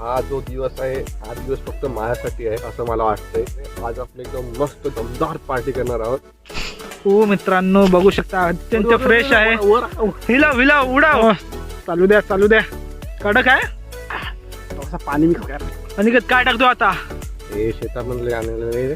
हा जो दिवस आहे हा दिवस फक्त माझ्यासाठी आहे असं मला वाटतंय. आज आपण एकदम मस्त दमदार पार्टी करणार आहोत. हो मित्रांनो बघू शकता अत्यंत फ्रेश आहे. हिला विला उडाव. चालू द्या चालू द्या. कडक आहे? पाणी मी खाऊ अनिकेत काय टाकतो आता? हे शेतामधले आणलेलं नाही.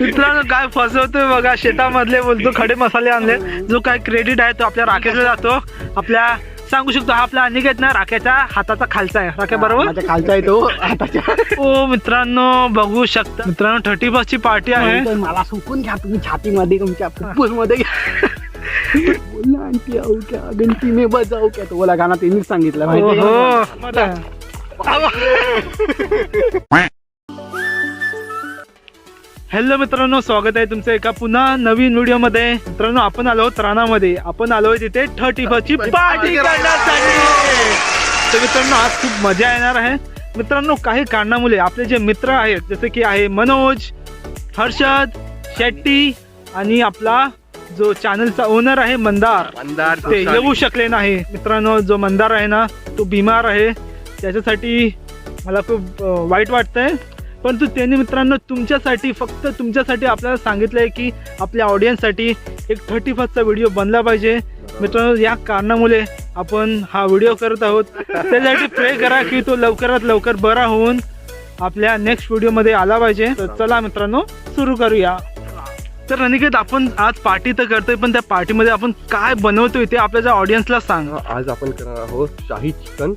मित्रांनो काय फसवतोय बघा शेतामधले बोलतो खडे मसाले आणले. जो काय क्रेडिट आहे तो आपल्या राखेला जातो. आपल्या सांगू शकतो हा आपला अनिकेत ना राख्याच्या हाताचा खालचा आहे. राख्या बरोबर? माझ्या खालचा आहे तो आताच्या ओ मित्रांनो बघू शकता. मित्रांनो थर्टी फर्स्ट ची पार्टी आहे. मला सुकून घ्या तुम्ही छातीमध्ये तुमच्या फुफ्फुसमध्ये बोल आणखी आऊ क्या गणती मे बजाऊ क्या. तो बोला गाणं त्यांनीच सांगितलं माहिती हो. हॅलो मित्रांनो स्वागत आहे तुमचं एका पुन्हा नवीन व्हिडिओमध्ये मित्रांनो आपण आलो आहोत रानामध्ये. आपण आलोय तिथे थर्टी फर्स्ट ची पार्टी करण्यासाठी. तर मित्रांनो आज खूप मजा येणार आहे. मित्रांनो काही कारणामुळे आपले जे मित्र आहेत जसे की आहे मनोज हर्षद शेट्टी आणि आपला जो चॅनलचा ओनर आहे मंदार. मंदार ते येऊ शकले नाही. मित्रांनो जो मंदार आहे ना तो बिमार आहे. त्याच्यासाठी मला खूप वाईट वाटतंय. परंतु त्यांनी मित्रांनो तुमच्यासाठी फक्त तुमच्यासाठी आपल्याला सांगितलं आहे की आपल्या ऑडियन्ससाठी एक थर्टी फर्स्टचा व्हिडिओ बनला पाहिजे. मित्रांनो या कारणामुळे आपण हा व्हिडिओ करत आहोत. त्यासाठी प्रे करा की तो लवकरात लवकर बरा होऊन आपल्या नेक्स्ट व्हिडिओमध्ये आला पाहिजे. तर चला मित्रांनो सुरू करूया. तर अनिकेत आपण आज पार्टी तर करतोय पण त्या पार्टीमध्ये आपण काय बनवतोय ते आपल्या ऑडियन्सला सांग. आज आपण करणार आहोत शाही चिकन.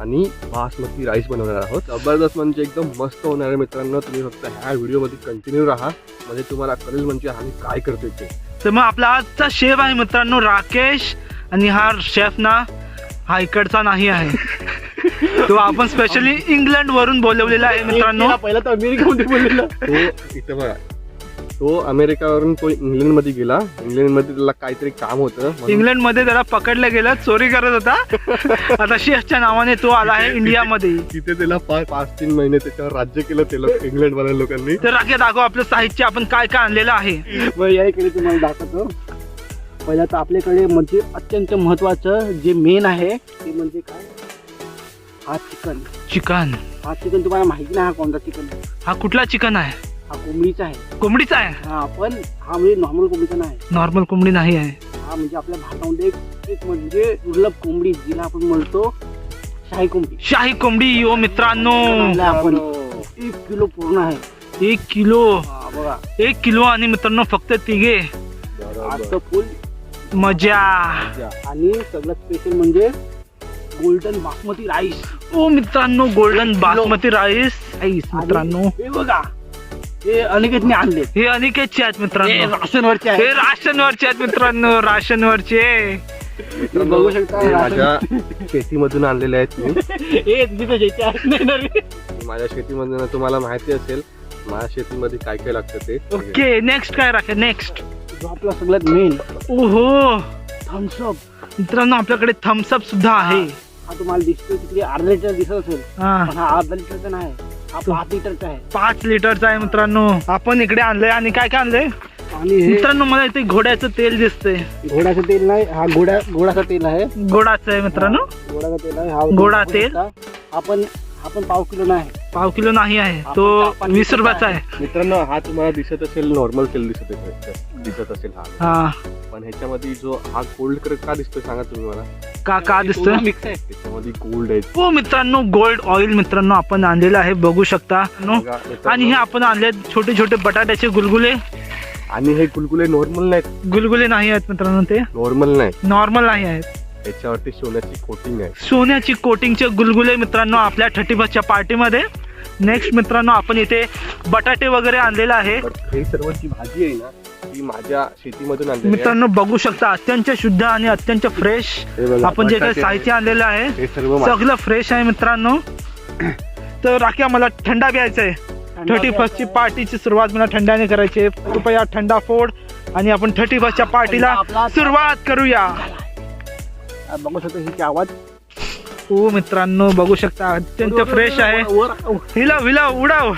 आणि बासमती राईस बनवणार आहोत. जबरदस्त म्हणजे एकदम मस्त होणार आहे मित्रांनो. तुम्ही फक्त ह्या व्हिडिओमध्ये कंटिन्यू राहा. म्हणजे तुम्हाला कळेल म्हणजे आम्ही काय करतोय ते. तर मग आपला आजचा शेफ आहे मित्रांनो राकेश. आणि हा शेफ ना हा इकडचा नाही आहे. तो आपण स्पेशली इंग्लंड वरून बोलवलेला आहे मित्रांनो. पहिला तर अमेरिकेमध्ये बोललेलं. तो इथं बघा. तो अमेरिकावरून तो इंग्लंडमध्ये गेला. इंग्लंडमध्ये त्याला काहीतरी काम होतं इंग्लंडमध्ये त्याला पकडलं गेलं चोरी करत होता. आता शेफच्या नावाने तो आला आहे इंडियामध्ये. तिथे त्याला पाच पाच तीन महिने त्याच्यावर राज्य केलं ते लोक इंग्लंडवाल्या लोकांनी. तर राखे दाखव आपलं साहित्य आपण काय काय आणलेलं आहे. बरं या इकडे तुम्हाला दाखवतो. पहिला तर आपल्याकडे म्हणजे अत्यंत महत्वाचं जे मेन आहे ते म्हणजे काय? हा चिकन चिकन हा चिकन तुम्हाला माहिती नाही हा कोणता चिकन हा कुठला चिकन आहे? हा कोंबडीचा आहे. कोंबडीचा आहे? हा पण हा म्हणजे नॉर्मल कोंबडीचा नाही. नॉर्मल कोंबडी नाही आहे. हा म्हणजे आपल्या भारतामध्ये एक एक म्हणजे दुर्लभ कोंबडी जिला आपण म्हणतो शाही कोंबडी. शाही कोंबडी यो मित्रांनो. आपण एक किलो पूर्ण आहे. एक किलो. हा, बघा. एक किलो आणि मित्रांनो फक्त तिघे. फुल. मजा. आणि सगळ्यात स्पेशल म्हणजे गोल्डन बासमती राईस ओ मित्रांनो गोल्डन बासमती राईस राईस मित्रांनो. हे बघा. हे अनिकेतने आणले. हे अनिकेतचे आहेत मित्रांनो. राशनवरचे हे आहे राशनवरचे आहेत मित्रांनो राशनवरचे. बघू शकता. हे माझ्या शेतीमधून आणलेले आहेत मी. हे तिथे ज्याचे आहेत नाही ना रे. माझ्या शेतीमधून तुम्हाला माहिती असेल माझ्या शेतीमध्ये काय काय लागतं ते. ओके नेक्स्ट काय राखे नेक्स्ट जो आपला सगळ्यात मेन ओहो थम्सअप मित्रांनो आपल्याकडे थम्सअप सुद्धा आहे. हा तुम्हाला दिसतो तिकडे अर्धा लिटर दिसत असेल. हा. पण हा अर्धा लिटरचा नाही. हा पाच लिटरचा आहे. पाच लिटरचा आहे मित्रांनो. आपण इकडे आणलंय. आणि काय काय आणलंय? आणि हे मित्रांनो मला इथे घोड्याचं तेल दिसतंय. घोड्याचं तेल नाही हा घोड्या घोड्याचं तेल आहे. गोडाचं आहे मित्रांनो. घोड्याचं तेल आहे. हा बघू तेल? आपण आपण पाव किलो नाही. पाव किलो नाही आहे तो वीस रुपयाचा आहे. मित्रांनो हा तुम्हाला दिसत असेल नॉर्मल तेल दिसत असेल दिसत असेल हा. हा. पण ह्याच्यामध्ये जो हा गोल्ड कलर का दिसतोय सांगा तुम्ही मला? का का दिसतोय? मिक्स आहे. त्याच्यामध्ये गोल्ड आहे. हो मित्रांनो गोल्ड ऑइल मित्रांनो आपण आणलेलं आहे बघू शकता. नो. बघा, मित्रांनो. आणि हे आपण आणले छोटे छोटे बटाट्याचे गुलगुले. आणि हे गुलगुले नॉर्मल नाहीत. गुलगुले नाही आहेत मित्रांनो ते. नॉर्मल नाही. नॉर्मल नाही आहेत. याच्यावरती सोन्याची कोटिंग आहे. सोन्याची कोटिंगचे गुलगुले मित्रांनो आपल्या थर्टी फर्स्टच्या पार्टीमध्ये नेक्स्ट मित्रांनो आपण इथे बटाटे वगैरे आणलेलं आहे. पण हे सर्व जी भाजी आहे ना ती माझ्या शेतीमधून आणलेली आहे. मित्रांनो बघू शकता अत्यंत शुद्ध आणि अत्यंत फ्रेश हे बघा, आपण जे काही बटाटे साहित्य आणलेलं आहे हे सर्व मा- सगळं फ्रेश आहे मित्रांनो. तर राख्या मला थंडा प्यायचा आहे. थर्टी फर्स्टची पार्टीची सुरुवात मला थंडाने करायची आहे. कृपया थंडा फोड आणि आपण थर्टी फर्स्टच्या पार्टीला सुरुवात करूया. बघू शकता आवाज. हो मित्रांनो बघू शकता अत्यंत फ्रेश आहे. हिला विला उडाव.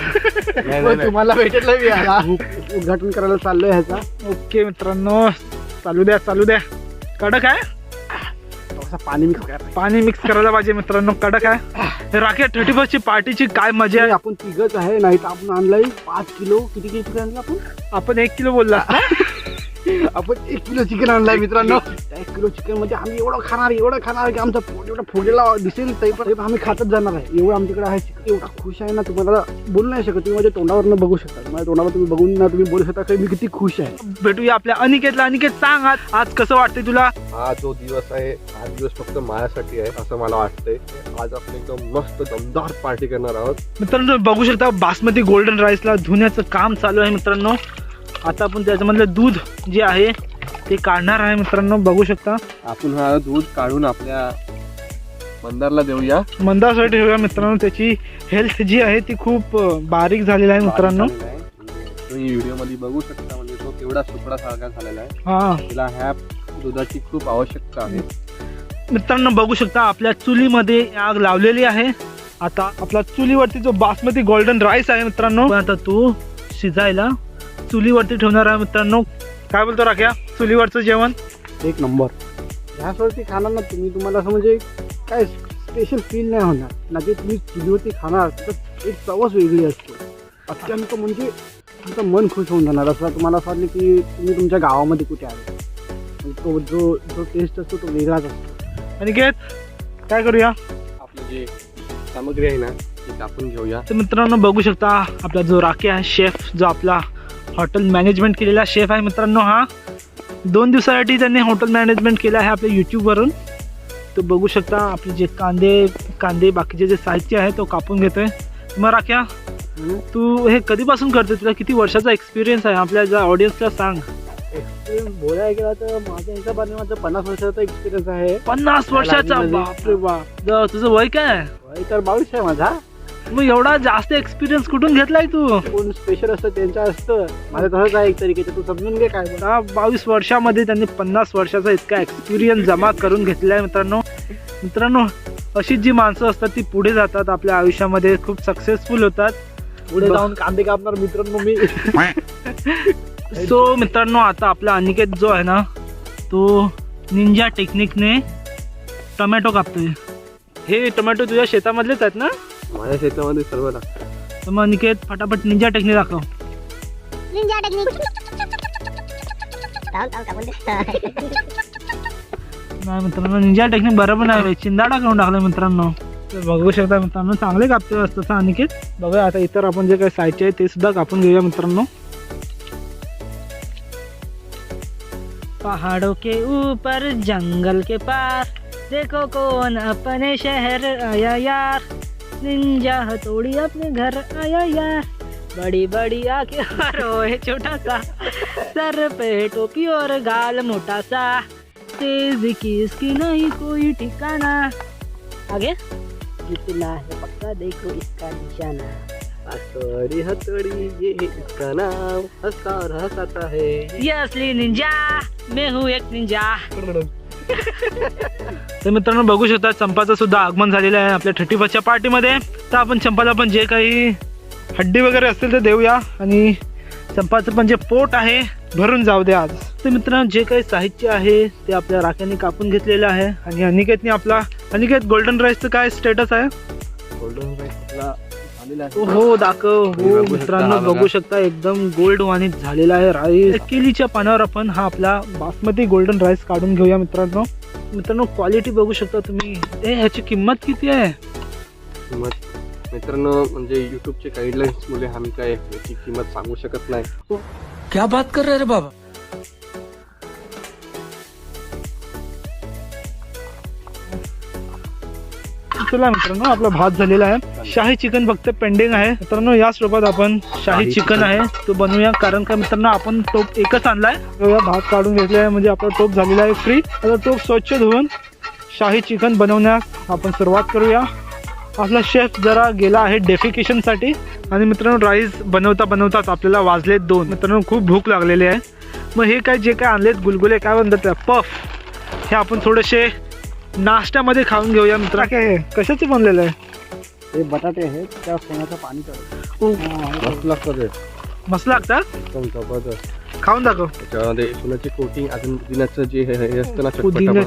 तुम्हाला भेटलं मी आता उद्घाटन करायला चाललोय ह्याचा. ओके मित्रांनो चालू द्या चालू द्या. कडक आहे? थोडासा पाणी मिक्स पाणी मिक्स करायला पाहिजे मित्रांनो कडक आहे. राखी थर्टी फर्स्ट ची पार्टीची काय मजा आहे? आपण तिघच आहे नाही तर आपण आणलंय पाच किलो. किती किलो आपण? आपण एक किलो बोलला आपण एक किलो चिकन आणलाय मित्रांनो. एक किलो चिकनमध्ये आम्ही एवढं खाणार एवढं खाणार की आमचा पोट एवढा फोडलेला दिसेल तरी पण आम्ही खातच जाणार आहे. एवढं आमच्याकडे आहे चिकन एवढा खुश आहे ना तुम्हाला बोलू नाही शकत. तुम्ही माझ्या तोंडावरनं बघू शकता. माझ्या तोंडावर तुम्ही बघून ना तुम्ही बोलू शकता. की मी किती खुश आहे. भेटूया आपल्या अनिकेतला. अनिकेत सांग आज. आज कसं वाटतंय तुला? हा जो दिवस आहे हा दिवस फक्त माझ्यासाठी आहे असं मला वाटतंय. आज आपण एकदम मस्त दमदार पार्टी करणार आहोत. मित्रांनो बघू शकता बासमती गोल्डन राईसला धुण्याचं काम चालू आहे मित्रांनो. आता आपण त्याच्यामधलं दूध जे आहे ते काढणार आहे मित्रांनो. बघू शकता. आपण हा दूध काढून आपल्या मंदारला देऊया. मंदासाठी ठेवूया मित्रांनो. त्याची हेल्थ जी आहे ती खूप बारीक झालेली आहे मित्रांनो. तुम्ही व्हिडिओमध्ये बघू शकता म्हणजे तो केवढा सुकडा सारखा झालेला आहे. हा. तिला ह्या दुधाची खूप आवश्यकता आहे. मित्रांनो बघू शकता आपल्या चुलीमध्ये आग लावलेली आहे. आता आपला चुलीवरती जो बासमती गोल्डन राईस आहे मित्रांनो आता तो शिजायला चुलीवरती ठेवणार आहे मित्रांनो. काय बोलतो राख्या? चुलीवरचं जेवण? एक नंबर. ह्यावरती खाणार ना तुम्ही तुम्हाला असं म्हणजे काय स्पेशल फील नाही होणार. ना ते तुम्ही चुलीवरती खाणार तर एक चवच वेगळी असते. अत्यंत म्हणजे तुमचं मन खुश होऊन जाणार. असं तुम्हाला असं वाटलं की तुम्ही तुमच्या गावामध्ये कुठे आले तो जो जो टेस्ट असतो तो वेगळाच असतो. अनिकेत काय करूया? आपलं जे सामग्री आहे ना ती कापून घेऊया. तर मित्रांनो बघू शकता आपला जो राखी आहे शेफ जो आपला हॉटेल मॅनेजमेंट केलेला शेफ आहे मित्रांनो हा. दोन दिवसासाठी त्यांनी हॉटेल मॅनेजमेंट केलं आहे आपल्या यूट्यूबवरून तो बघू शकता आपले जे कांदे कांदे बाकीचे जे साहित्य आहे तो कापून घेतोय. मग राख्या तू हे कधीपासून करते तुला किती वर्षाचा एक्सपिरियन्स आहे? आपल्या ज्या ऑडियन्सला सांग. एक्सपिरियन्स बोलायला गेला तर माझ्या हिशोबाने माझं पन्नास वर्षाचा एक्सपिरियन्स आहे. पन्नास वर्षाचा. बापरे बाप तुझं वय काय? वय तर बावीस आहे माझा. मग एवढा जास्त एक्सपिरियन्स कुठून घेतलाय तू? कोण स्पेशल असतं त्यांच्या असतं. माझं तसंच आहे एक तरीके तू समजून घे काय बावीस वर्षामध्ये त्यांनी पन्नास वर्षाचा इतका एक्सपिरियन्स जमा करून घेतलेला आहे मित्रांनो. मित्रांनो अशी जी माणसं असतात ती पुढे जातात आपल्या आयुष्यामध्ये. खूप सक्सेसफुल होतात. पुढे जाऊन कांदे कापणार मित्रांनो मी. सो मित्रांनो आता आपला अनिकेत जो आहे ना तो निंजा टेक्निकने टोमॅटो कापतोय. हे टोमॅटो तुझ्या शेतामधलेच आहेत ना? माझ्या शेतामध्ये सर्व लागतं. तर मग अनिकेत फटाफट निंजा टेक्निक दाखव. Kamu deh. नाही मित्रांनो निंजा टेक्निक बरोबर नाही चिंदाडा करून टाकला मित्रांनो. तर बघू शकता मित्रांनो चांगले कापते तसं अनिकेत बघा आता इतर आपण जे काही साहित्य आहे ते सुद्धा कापून घेऊया मित्रांनो. पहाड़ों के ऊपर जंगल के पार. देखो कौन अपने शहर आया यार. निंजा हथौड़ी अपने घर आया यार बड़ी बड़ी आँखें और ओए छोटा सा। सर पे टोपी और गाल मोटा सा। तेज की इसकी नहीं कोई ठिकाना। आगे। कितना है पक्का देखो इसका निशाना। हथोड़ी हथोड़ी ये इसका नाम। हंसता और हंसाता है। ये असली निंजा। मैं हूँ एक निंजा। तर मित्रांनो बघू शकता चंपाचं सुद्धा आगमन झालेलं आहे आपल्या थर्टी फर्स्टच्या पार्टीमध्ये. तर आपण चंपाला पण जे काही हड्डी वगैरे असतील ते देऊया. आणि चंपाचं पण जे पोट आहे भरून जाऊ दे आज. तर मित्रांनो जे काही साहित्य आहे ते आपल्या राख्याने कापून घेतलेलं आहे. आणि अनिकेतने आपला अनिकेत गोल्डन राईसचं काय स्टेटस आहे? गोल्डन राईसला झालेला आहे. हो दाखव. हो मित्रांनो बघा. शकता एकदम गोल्ड वाणीत झालेला आहे राईस. केलीच्या पानावर आपण हा आपला बासमती गोल्डन राईस काढून घेऊया मित्रांनो. मित्रांनो क्वालिटी बघू शकता तुम्ही. ए ह्याची किंमत किती आहे? किंमत मित्रांनो म्हणजे युट्यूबचे गाईडलाईन्स मुले आम्ही काय याची किंमत सांगू शकत नाही. क्या बात कर रहे रे बाबा? चला मित्रांनो आपला भात झालेला आहे. शाही चिकन फक्त पेंडिंग आहे. मित्रांनो या स्वरूपात आपण शाही चिकन. आहे. तो बनवूया. कारण का मित्रांनो आपण टोप एकच आणलाय. भात काढून घेतलेला आहे. म्हणजे आपला टोप झालेला आहे फ्री आता टोप स्वच्छ धुवून शाही चिकन बनवण्यास आपण सुरुवात करूया. आपला शेफ जरा गेला आहे डेफिकेशनसाठी. आणि मित्रांनो राईस बनवता बनवताच आपल्याला वाजले दोन. मित्रांनो खूप भूक लागलेली आहे. मग हे काय जे काय आणलेत गुलगुले काय म्हणतात पफ हे आपण थोडेसे नाश्त्यामध्ये खाऊन घेऊया मित्रा काय हे कशाचे बनलेलं आहे? हे बटाटे आहेत त्या सोन्याचं पाणी काढू ओ, मस्त लागतं ते. मस्त लागतात? एकदम जबरदस्त खाऊन दाखव. त्याच्यामध्ये सोन्याची कोटिंग अजून पुदिन्याचं जे हे हे असतं ना पुदिना.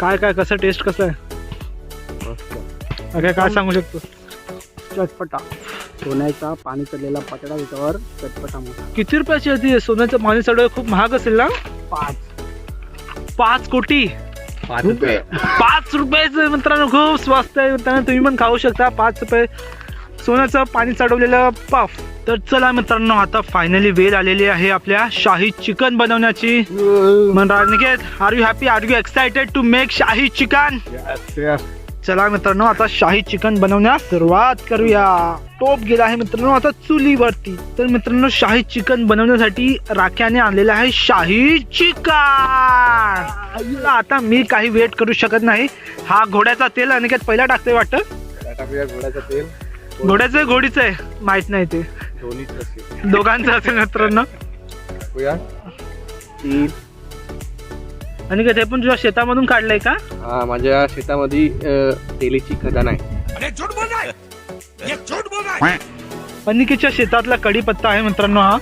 काय काय कसं टेस्ट कसं आहे? मस्त. काय काय सांगू शकतो? चटपटा. सोन्याचा पाणी चढलेला पटडा त्याच्यावर चटपटा मोठा किती रुपयाची होती सोन्याचं पाणी चढव खूप महाग असेल ना? पाच. पाच कोटी? पाच रुपये. पाच रुपयाचं मित्रांनो खूप स्वस्त आहे मित्रांनो. तुम्ही पण खाऊ शकता. पाच रुपये. सोन्याचं पाणी चढवलेलं पफ तर चला मित्रांनो आता फायनली वेळ आलेली आहे आपल्या शाही चिकन बनवण्याची. Niket are you happy are you excited to make shahi chicken? Yes, yes. चला मित्रांनो आता शाही चिकन बनवण्यास सुरुवात करूया. टोप गेला आहे मित्रांनो आता चुलीवरती. तर मित्रांनो शाही चिकन बनवण्यासाठी राख्याने आणलेलं आहे शाही चिकन. आता मी काही वेट करू शकत नाही. हा घोड्याचा तेल अनिकेत पहिला टाकतोय वाटतं? घोड्याचं तेल. घोड्याचं आहे घोडीचं आहे? माहीत नाही ते. दोघांचं असेल मित्रांनो. अनिकेत हे पण तुझ्या शेतामधून काढलंय का? हा माझ्या शेतामध्ये अं, तेलीची खजाना आहे. अनिकेतच्या शेतातला कढीपत्ता आहे मित्रांनो हा.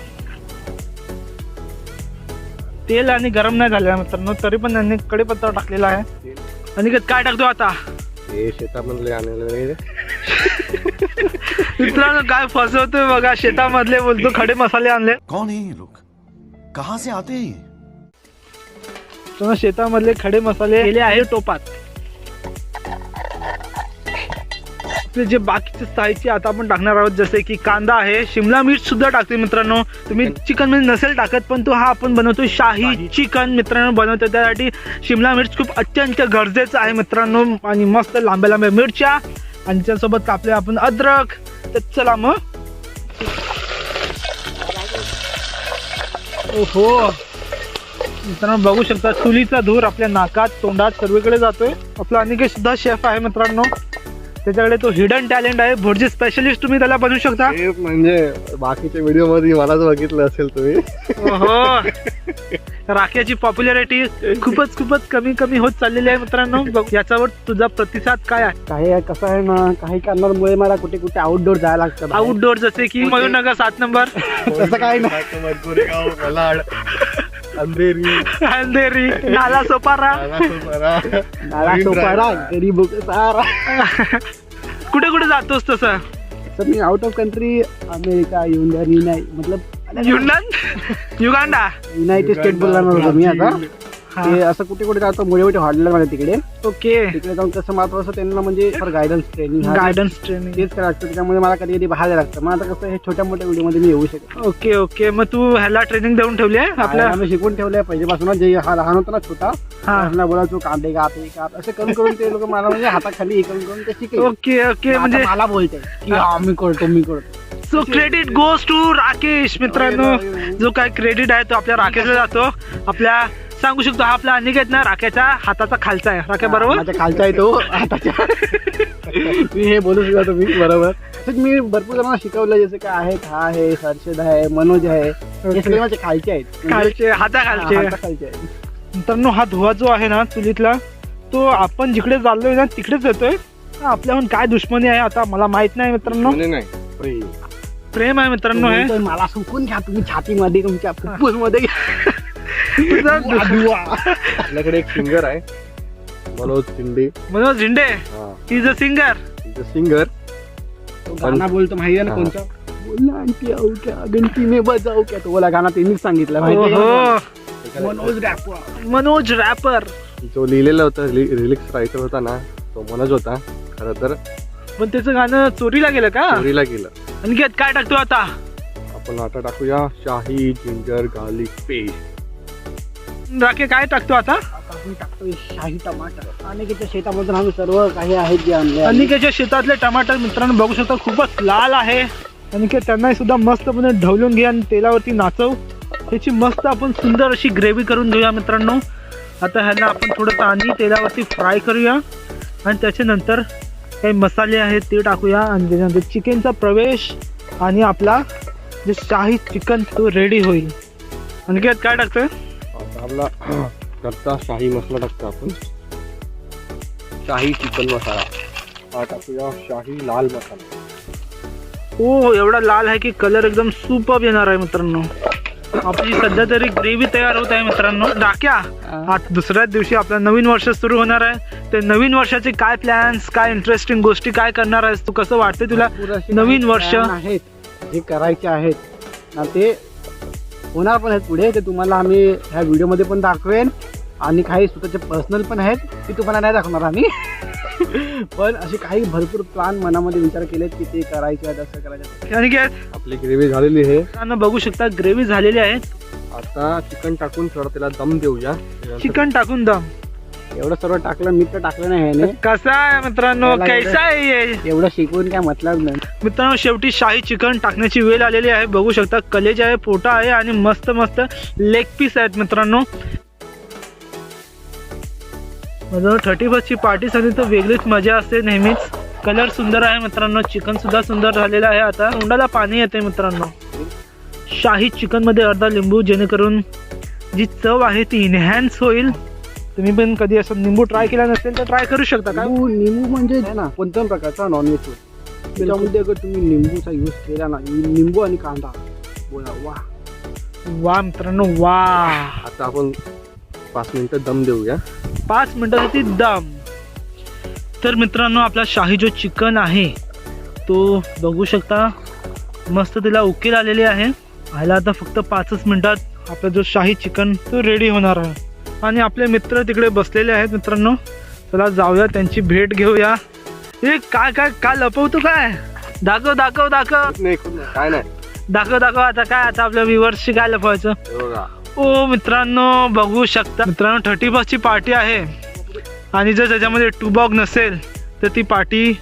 तेल आणि गरम नाही झालेला मित्रांनो तरी पण त्यांनी कढीपत्ता टाकलेला आहे. अनिकेत काय टाकतो आता? हे शेतामधले आणलेले मित्रांनो काय फसवतोय बघा शेतामधले बोलतो खडे मसाले आणले. कौन है ये लोग कहाँ से आते हैं ये? तर शेतामधले खडे मसाले केले आहे टोपात. आपले जे बाकीचे साहित्य आता आपण टाकणार आहोत जसे की कांदा आहे शिमला मिर्च सुद्धा टाकते मित्रांनो. तुम्ही चिकनमध्ये नसेल टाकत पण तो हा आपण बनवतो शाही चिकन मित्रांनो बनवतो त्यासाठी शिमला मिर्च खूप अत्यंत गरजेचं आहे मित्रांनो. आणि मस्त लांब्या लांब्या मिरच्या आणि त्यासोबत कापले आपण अद्रक. तर चला मग. ओहो. मित्रांनो बघू शकता चुलीचा धूर आपल्या नाकात तोंडात सर्वीकडे जातोय. आपला अनिकेत सुद्धा शेफ आहे मित्रांनो. त्याच्याकडे तो हिडन टॅलेंट आहे. भुर्जी स्पेशलिस्ट तुम्ही त्याला बनवू शकता. हे म्हणजे बाकीच्या व्हिडिओमध्ये मलाच बघितलं असेल तुम्ही. हो राख्याची पॉप्युलॅरिटी खूपच खूपच कमी कमी होत चाललेली आहे मित्रांनो. बघ, याच्यावर तुझा प्रतिसाद काय आहे? काही कसं आहे ना काही कारणांमुळे मला कुठे कुठे आउटडोर जायला लागतं. आउटडोर जसे की मयूरनगर सात नंबर. तसं काही नाही. कोरेगाव मलाड अंधेरी अंधेरी नाला सोपारा नाला सोपारा गरीब सारा कुठे कुठे जातोस तसं तर मी आउट ऑफ कंट्री अमेरिका युनानी नाही मतलब युंडन युगांडा युनायटेड स्टेट बोलणार होतो मी आता? हा. ते असं कुठे कुठे जातो मोठे मोठे हॉटेल मला तिकडे. ओके. तिकडे जाऊन कसं महत्वाचं त्यांना म्हणजे गायडन्स ट्रेनिंग गार्डन्स ट्रेनिंग तेच करायचं त्याच्यामुळे मला कधी कधी बाहेर लागतं. मग आता कसं हे छोट्या मोठ्या व्हिडिओमध्ये मी येऊ शकतो ओके ओके. मग तू ह्याला ट्रेनिंग देऊन ठेवली आहे? आपल्या आम्ही शिकून ठेवलंय. पहिल्यापासून जे हा लहान होता ना छोटा हा. त्यांना बोलायचो कांदे काप हे काप असं करून करून ते लोक मला म्हणजे हाताखाली हे करून करून ते शिकले. Okay okay. म्हणजे मला बोलते की हा मी करतो मी करतो. So credit goes to Rakesh मित्रांनो. जो काय क्रेडिट आहे तो आपल्या राकेशला जातो. आपल्या सांगू शकतो हा आपला अनिकेत ना राख्याच्या हाताचा खालचा आहे. राख्या बरोबर? माझ्या खालचा आहे तो हाताच्या मी हे बोलू शकतो तुम्ही बरोबर. मी भरपूर जणांना शिकवलं जसं काय आहेत हा आहे हर्षद आहे मनोज आहे. हे सगळे माझे खालचे आहेत. म्हणजे खालचे हाता हा, खालचे. हाताखालचे आहेत. मित्रांनो हा धुवा जो आहे ना चुलीतला तो आपण जिकडे चाललोय ना तिकडेच येतोय. हा, आपल्याहून काय दुश्मनी आहे आता मला माहीत नाही मित्रांनो. नाही. प्रेम. प्रेम आहे मित्रांनो हे. मला सुकून घ्या तुम्ही छातीमध्ये तुमच्या फुफ्फुसमध्ये दु- आपल्याकडे एक सिंगर आहे. मनोज शिंदे. मनोज झिंडे हा. इज अ सिंगर सिंगर गाणं बोलतो माहिती आहे ना. कोणतं? बोलना आंटी आऊ क्या में बजाऊ क्या? तो बोला गाणं त्यांनीच सांगितलं माहिती हो? मनोज रॅपर मनोज रॅपर जो लिहिलेला होता रिलिक्स रायटर होता ना तो मनोज होता. खरं तर पण त्याचं गाणं चोरीला गेलं का? चोरीला गेलं. अनिकेत काय टाकतो आता? आपण आता टाकूया शाही जिंजर गार्लिक पेस्ट राखे काय टाकतो आता? आता आपण टाकतोय शाही टमाटर. आणि त्याच्या शेतामधून आम्ही सर्व काही आहेत जे आणले आहे. अनिकेतच्या शेतातले टमाटर मित्रांनो बघू शकता खूपच लाल आहे. अनिकेत त्यांना सुद्धा मस्तपणे ढवलून घ्या आणि तेलावरती नाचव. त्याची मस्त आपण सुंदर अशी ग्रेव्ही करून घेऊया मित्रांनो. आता ह्यांना आपण थोडं आणि तेलावरती फ्राय करूया. आणि त्याच्यानंतर काही मसाले आहेत ते टाकूया. आणि त्याच्यानंतर चिकनचा प्रवेश आणि आपला जे शाही चिकन तो रेडी होईल. अनिकेत काय टाकतोय? आपला घरचा शाही मसाला टाकतो आपण. शाही चिकन मसाला. हा टाकूया शाही लाल मसाला. हो एवढा लाल आहे की कलर एकदम सुपर येणार आहे मित्रांनो. आपली सध्या तरी ग्रेव्ही तयार होत आहे मित्रांनो. डाक्या आज दुसऱ्याच दिवशी आपलं नवीन वर्ष सुरू होणार आहे. ते नवीन वर्षाचे काय प्लॅन्स काय इंटरेस्टिंग गोष्टी काय करणार आहेस तू कसं वाटतं तुला नवीन वर्ष. आहेत जे करायचे आहेत. ना ते होणार पण आहेत पुढे. ते तुम्हाला आम्ही ह्या व्हिडिओमध्ये पण दाखवेन. आणि काही स्वतःचे पर्सनल पण आहेत ते तुम्हाला नाही दाखवणार आम्ही. पण असे काही भरपूर प्लान मनामध्ये विचार केलेत की ते करायचे आहेत असं करायचं आणि काय? आपली ग्रेव्ही झालेली आहे. बघू शकता ग्रेव्ही झालेली आहे आता चिकन टाकून थोडं त्याला दम देऊया. चिकन टाकून दम. एवढं सर्व टाकलं मी तर टाकलं नाही कसा आहे मित्रांनो? कैसा आहे हे? एवढं शिकवून काय मतलब नाही. मित्रांनो शेवटी शाही चिकन टाकण्याची वेळ आलेली आहे. बघू शकता कलेज आहे पोटा आहे आणि मस्त मस्त लेग पीस आहेत मित्रांनो. थर्टी फर्स्टची पार्टी साठी तर वेगळीच मजा असते नेहमीच. कलर सुंदर आहे मित्रांनो चिकन सुद्धा सुंदर झालेलं आहे आता. तोंडाला पाणी येते मित्रांनो. शाही चिकनमध्ये अर्धा लिंबू जेणेकरून जी चव आहे ती इन्हॅन्स होईल. तुम्ही पण कधी असं लिंबू ट्राय केला नसेल तर ट्राय करू शकता. निंबू निंबू म्हणजे कोणत्याही प्रकारचा नॉनव्हेज त्याच्यामध्ये अगर तुम्ही निंबूचा यूज केला ना निंबू आणि कांदा. बोला वा. वा मित्रांनो वा. आता आपण पाच मिनिटं दम देऊया. पाच मिनिटासाठी दम. तर मित्रांनो आपला शाही जो चिकन आहे तो बघू शकता. मस्त तिला उकेल आलेली आहे. ह्याला आता फक्त पाचच मिनिटात आपला जो शाही चिकन तो रेडी होणार आहे. आणि आपले मित्र तिकडे बसलेले आहेत मित्रांनो. चला जाऊया त्यांची भेट घेऊया. हे काय काय काय लपवतो काय? दाखव दाखव दाखव. नाही खूप नाही, काय नाही. दाखव दाखव आता काय आता आपल्या व्ह्युअर्सशी काय लपवायचं? हे बघा. ओ मित्रांनो बघू शकता. मित्रांनो थर्टी ची पार्टी आहे. आणि जर त्याच्यामध्ये टू बॉग नसेल तर ती पार्टी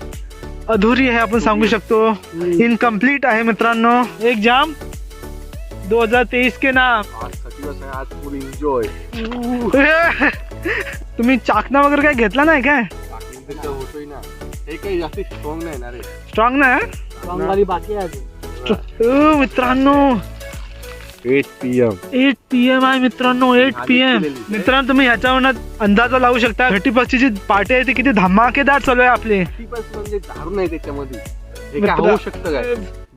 अधुरी आहे आपण सांगू शकतो. इनकम्प्लीट आहे मित्रांनो. एक जाम. दो हजार तेईस के नाम आज थर्टी आहे आज फुल एन्जॉय तुम्ही चाकणा वगैरे काय घेतला नाही काय? होतोय ना. हे जास्त स्ट्रॉंग नाही ना रे स्ट्रॉंग ना वाली बाकी आहे अजून. मित्रांनो. Eight P M eight P M आहे मित्रांनो एट पी एम. मित्रांनो तुम्ही ह्याच्यावरून अंदाजा लावू शकता. थर्टी जी पार्टी आहे ती किती धमाकेदार चालू आहे आपली. म्हणजे दारू नाही त्याच्यामध्ये. हे होऊ शकतं काय?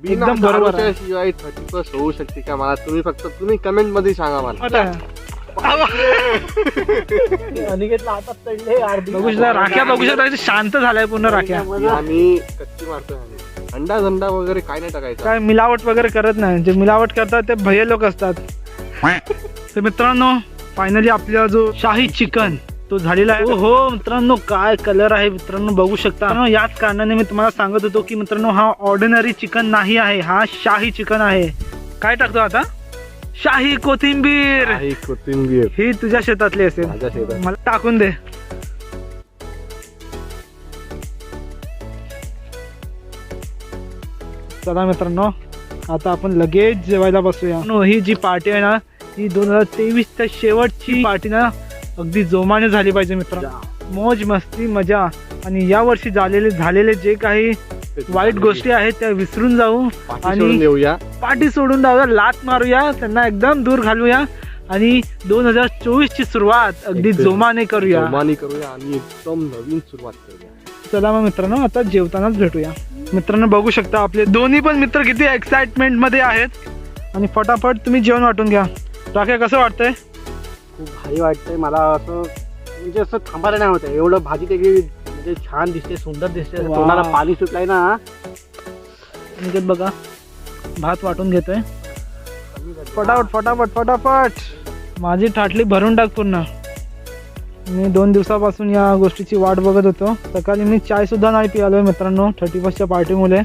एकदम बरोबर शिवाय थर्टी पर्सेंट होऊ शकते का? मला तुम्ही फक्त तुम्ही कमेंटमध्ये सांगा मला. अनिकेतला हातात चढले अर्धी बघू शकता राख्या बघू शकता किती शांत झालाय पूर्ण राख्या. कच्ची मारतो अंडा झंडा वगैरे काय नाही टाकायचं. काय मिलावट वगैरे करत नाही. जे मिलावट करतात ते भैया लोक असतात. तर मित्रांनो फायनली आपला जो शाही चिकन तो झालेला आहे. हो मित्रांनो काय कलर आहे मित्रांनो बघू शकता. याच कारणाने मी तुम्हाला सांगत होतो की मित्रांनो हा ऑर्डिनरी चिकन नाही आहे हा शाही चिकन आहे. काय टाकतो आता? शाही कोथिंबीर. कोथिंबीर. ही तुझ्या शेतातली असेल. माझ्या शेतात. मला टाकून दे. चला मित्रांनो आता आपण लगेच जेवायला बसूया. नो, ही जी पार्टी आहे ना ही दोन हजार तेवीसच्या शेवटची पार्टी ना अगदी जोमाने झाली पाहिजे मित्रांनो. मौज मस्ती मजा आणि या वर्षी झालेले झालेले जे काही वाईट गोष्टी आहेत त्या विसरून जाऊ. आणि- देऊया. पाठी सोडून जाऊया लात मारूया त्यांना एकदम दूर घालूया. आणि दोन हजार चोवीस ची सुरुवात अगदी जोमाने करूया. जोमानी करूया आणि एकदम नवीन सुरुवात करूया. चला मग मित्रांनो आता जेवतानाच भेटूया. मित्रांनो बघू शकता आपले दोन्ही पण मित्र किती एक्साइटमेंटमध्ये आहेत. आणि फटाफट तुम्ही जेवण वाटून घ्या. राख्या कसं वाटतंय? खूप भारी वाटतंय. मला असं म्हणजे असं थांबायला नाही होत एवढं भाजी ते म्हणजे छान दिसते सुंदर दिसते वा. तोंडाला पाणी सुटलंय ना. बघा भात वाटून घेतोय. फटाफट फटाफट फटाफट. माझी थाटली भरून टाक पूर्ण. मी दोन दिवसापासून या गोष्टीची वाट बघत होतो. सकाळी मी चाय सुद्धा नाही पियालोय मित्रांनो थर्टी फर्स्टच्या पार्टीमुळे.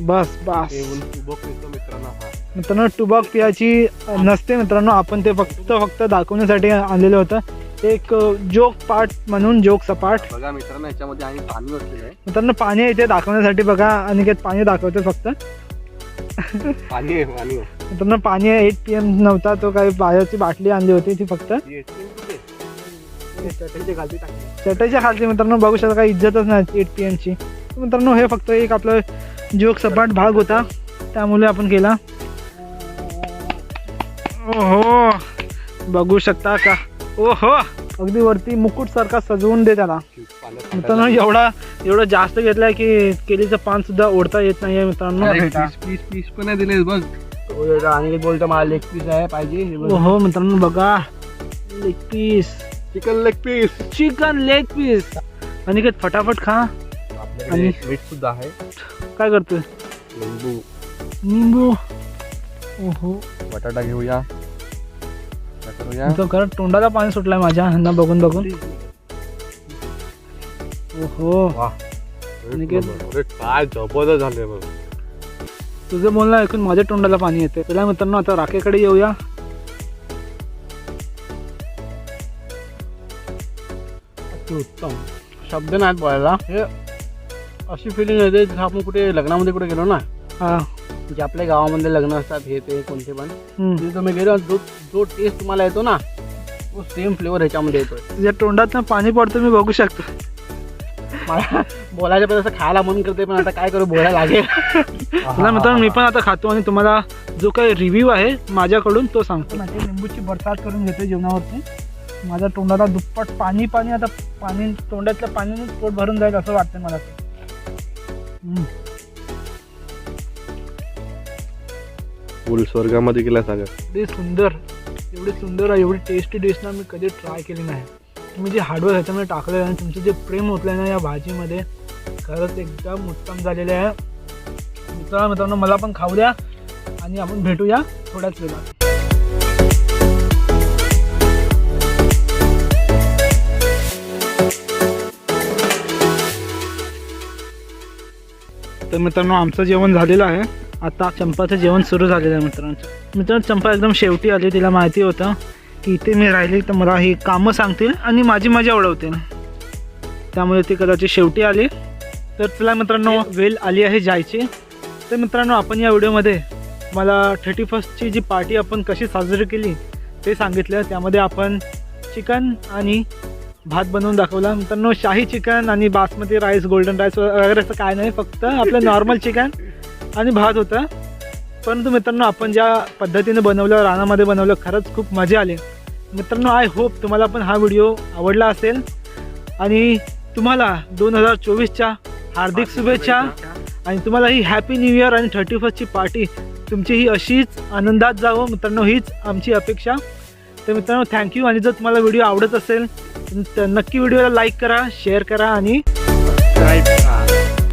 बस बस. मित्रांनो टुबाक पियाची नसते मित्रांनो आपण ते फक्त फक्त दाखवण्यासाठी आणलेलं होतं. एक जोक पार्ट म्हणून जोक सपाट बघा मित्रांनो याच्यामध्ये आम्ही पाणी आहे. मित्रांनो पाणी इथे दाखवण्यासाठी बघा अनिकेत पाणी दाखवते फक्त. पाणी आहे पाणी आहे. मित्रांनो पाणी एट पी एम नव्हता तो काही बाहेरची बाटली आणली होती ती फक्त. ही? चटईच्या खालती टाकली. चटाईच्या खालती मित्रांनो बघू शकता काही इज्जतच नाही एट पी एमची मित्रांनो हे फक्त एक आपलं जोक सपाट भाग होता. त्यामुळे आपण केला. ओहो बघू शकता का? ओहो. अगदी वरती मुकुट सारखा सजवून दे त्याला. मित्रांनो एवढा एवढं जास्त घेतलाय की केलीचं पान सुद्धा ओढता येत नाहीये मित्रांनो. पीस पीस पीस पण दिले बघ. आणि बोलतो मला लेग पीस आहे पाहिजे? हे. हो मित्रांनो बघा. Leg piece chicken leg piece chicken leg piece आणि काय फटाफट खा. आणि- मीठ सुद्धा आहे. काय करतोय? लिंबू. निंबू ओहो. बटाटा घेऊया. करूया तो खरं तोंडाला पाणी सुटलंय माझ्या ह्यांना बघून बघून. ओहो. काय- अरे काय जबरदस्त झाले बघ. तुझं बोलणं ऐकून माझ्या तोंडाला पाणी येते चला मित्रांनो आता राखेकडे येऊया. अतिउत्तम शब्द नाहीत बोलायला. हे अशी फिलिंग येते जसं आपण कुठे लग्नामध्ये कुठे गेलो ना. हा. जे आपल्या गावामध्ये लग्न असतात हे ते कोणते पण हम्म. तिथे तुम्ही गेलो जो जो टेस्ट तुम्हाला येतो ना तो सेम फ्लेवर ह्याच्यामध्ये येतोय तुझ्या तोंडात पाणी पडतं मी बघू शकतो मला बोलायच्या पहिले असं खायला मन करते पण आता काय करू बोलायला लागेल चला मित्रांनो मी पण आता खातो आणि तुम्हाला जो काही रिव्ह्यू आहे माझ्याकडून तो सांगतो ना ते लिंबूची बरसात करून घेतो जेवणावरती माझ्या तोंडाला दुप्पट पाणी पाणी आता पाणी तोंडातल्या पाण्याने पोट भरून जाईल असं वाटतं मला ते. हम्म. फुल स्वर्गामध्ये गेला सागर. एवढी सुंदर. एवढी सुंदर आहे एवढी टेस्टी डिश ना मी कधी ट्राय केली नाही. तुम्ही जे हार्डवर्क ह्याच्यामध्ये टाकलं आहे आणि तुमचं जे प्रेम होतलं ना या भाजीमध्ये खरंच एकदम उत्तम झालेले आहे. मित्रांनो मित्रांनो मला पण खाऊ द्या आणि आपण भेटूया थोड्याच वेळात. तर मित्रांनो आमचं जेवण झालेलं आहे. आता चंपाचं जेवण सुरू झालेलं आहे मित्रांचं मित्रांनो चंपा एकदम शेवटी आली तिला माहिती होतं की इथे मी राहिली तर मला ही कामं सांगतील आणि माझी मजा उडवतील त्यामुळे ती कदाचित शेवटी आली. तर तुला मित्रांनो वेल आली आहे जायची. तर मित्रांनो आपण या व्हिडिओमध्ये मला थर्टी फर्स्टची जी पार्टी आपण कशी साजरी केली ते सांगितलं. त्यामध्ये आपण चिकन आणि भात बनवून दाखवला. मित्रांनो शाही चिकन आणि बासमती राईस गोल्डन राईस वगैरे असं काय नाही फक्त आपलं नॉर्मल चिकन आणि भात होतं. परंतु मित्रांनो आपण ज्या पद्धतीने बनवलं रानामध्ये बनवलं खरंच खूप मजा आली. मित्रांनो आय होप तुम्हाला पण हा व्हिडिओ आवडला असेल. आणि तुम्हाला दोन हजार चोवीसच्या हार्दिक शुभेच्छा. आणि तुम्हाला ही हॅपी न्यू इयर आणि थर्टी फर्स्टची पार्टी तुमची ही अशीच आनंदात जावं. मित्रांनो हीच आमची अपेक्षा. तर मित्रांनो थँक्यू आणि जर तुम्हाला व्हिडिओ आवडत असेल तर नक्की व्हिडिओला लाईक करा शेअर करा आणि